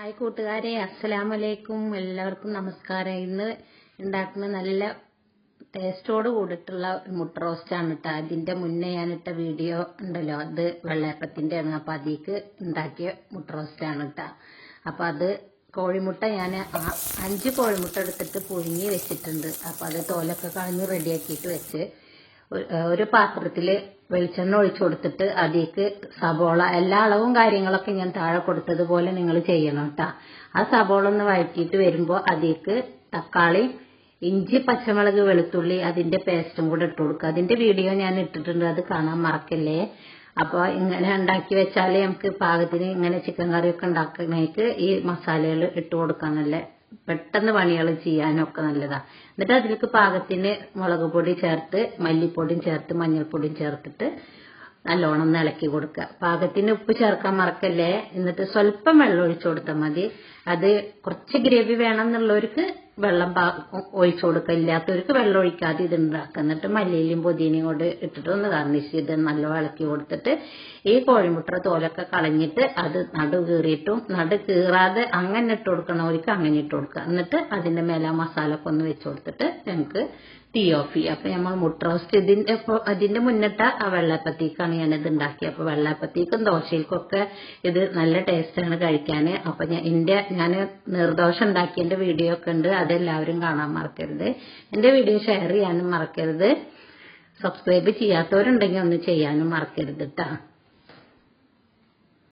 Hi കൂട്ടുകാരെ അസ്സലാമലൈക്കും. എല്ലാവർക്കും നമസ്കാരം. ഇന്ന് ഉണ്ടാക്കുന്ന നല്ല ടേസ്റ്റോട് കൂടിയിട്ടുള്ള മുട്ട റോസ്റ്റ് ആണ് കേട്ടോ അതിന്റെ മുന്നേ ഞാനിട്ട വീഡിയോ ഉണ്ടല്ലോ. അത് വെള്ളയപ്പത്തിന്റെ ആണ് അപ്പൊ അതിക്ക് ഉണ്ടാക്കിയ മുട്ട റോസ്റ്റ് ആണ് കേട്ടോ അപ്പൊ അത് കോഴിമുട്ട ഞാൻ അഞ്ച് കോഴിമുട്ട എടുത്തിട്ട് പുഴുങ്ങി വെച്ചിട്ടുണ്ട്. അപ്പൊ അത് തോലൊക്കെ കളഞ്ഞ് റെഡിയാക്കിയിട്ട് വെച്ച് ഒരു- പാത്രത്തിൽ വെളിച്ചെണ്ണ ഒഴിച്ചു കൊടുത്തിട്ട് അതിലേക്ക് സബോള എല്ലാ അളവും കാര്യങ്ങളൊക്കെ ഞാൻ താഴെ കൊടുത്തതുപോലെ നിങ്ങൾ ചെയ്യണം കേട്ടാ ആ സബോള ഒന്ന് വഴറ്റിയിട്ട് വരുമ്പോൾ അതിലേക്ക് തക്കാളി ഇഞ്ചി പച്ചമുളക് വെളുത്തുള്ളി അതിന്റെ പേസ്റ്റും കൂടെ ഇട്ട് കൊടുക്കുക. അതിന്റെ വീഡിയോ ഞാൻ ഇട്ടിട്ടുണ്ട് അത് കാണാൻ മറക്കല്ലേ? അപ്പോൾ ഇങ്ങനെ ഉണ്ടാക്കി വെച്ചാൽ നമുക്ക് പാകത്തിന് ഇങ്ങനെ ചിക്കൻ കറിയൊക്കെ ഉണ്ടാക്കുന്നേക്ക് ഈ മസാലകൾ ഇട്ട് കൊടുക്കാൻ നല്ല പെട്ടെന്ന് പണികൾ ചെയ്യാനൊക്കെ നല്ലതാ. എന്നിട്ട് അതിലേക്ക് പാകത്തിന് മുളക് പൊടി ചേർത്ത് മല്ലിപ്പൊടിയും ചേർത്ത് മഞ്ഞൾപ്പൊടിയും ചേർത്തിട്ട് നല്ലോണം ഇളക്കി കൊടുക്കുക. പാകത്തിന് ഉപ്പ് ചേർക്കാൻ മറക്കല്ലേ? എന്നിട്ട് സ്വല്പം വെള്ളം ഒഴിച്ചു കൊടുത്താൽ മതി. അത് കുറച്ച് ഗ്രേവി വേണം എന്നുള്ളവർക്ക് വെള്ളം ഒഴിച്ചു കൊടുക്കുക. ഇല്ലാത്തവർക്ക് വെള്ളം ഒഴിക്കാതെ ഇത് ഉണ്ടാക്കുക. എന്നിട്ട് മല്ലിയിലും പുതിനയും കൊണ്ട് ഇട്ടിട്ട് ഒന്ന് ഗാർണിഷ് ചെയ്ത് നല്ല ഇളക്കി കൊടുത്തിട്ട് ഈ കോഴിമുട്ട തോലൊക്കെ കളഞ്ഞിട്ട് അത് നടു കീറിയിട്ടും നടു കീറാതെ അങ്ങനെ ഇട്ട് കൊടുക്കണവർക്ക് അങ്ങനെ ഇട്ട് കൊടുക്കുക. എന്നിട്ട് അതിന്റെ മേലെ മസാല ഒക്കെ ഒന്ന് വെച്ച് കൊടുത്തിട്ട് ഞങ്ങൾക്ക് തീ ഓഫ് ചെയ്യുക അപ്പൊ നമ്മൾ മുട്ട റോസ്റ്റ് ഇതിന്റെ അതിന്റെ മുന്നിട്ട ആ വെള്ളപ്പത്തേക്കാണ് ഞാനിത് ഉണ്ടാക്കിയത് അപ്പൊ വെള്ളപ്പത്തേക്കും ദോശയിലേക്കൊക്കെ ഇത് നല്ല ടേസ്റ്റാണ് കഴിക്കാന്. അപ്പൊ ഞാൻ എന്റെ ഞാൻ നിർദോഷം ഉണ്ടാക്കിയതിന്റെ വീഡിയോ ഒക്കെ ഉണ്ട്. അതെല്ലാവരും കാണാൻ മറക്കരുത്. എന്റെ വീഡിയോ ഷെയർ ചെയ്യാനും മറക്കരുത്. സബ്സ്ക്രൈബ് ചെയ്യാത്തവരുണ്ടെങ്കിൽ ഒന്ന് ചെയ്യാനും മറക്കരുത് കേട്ടോ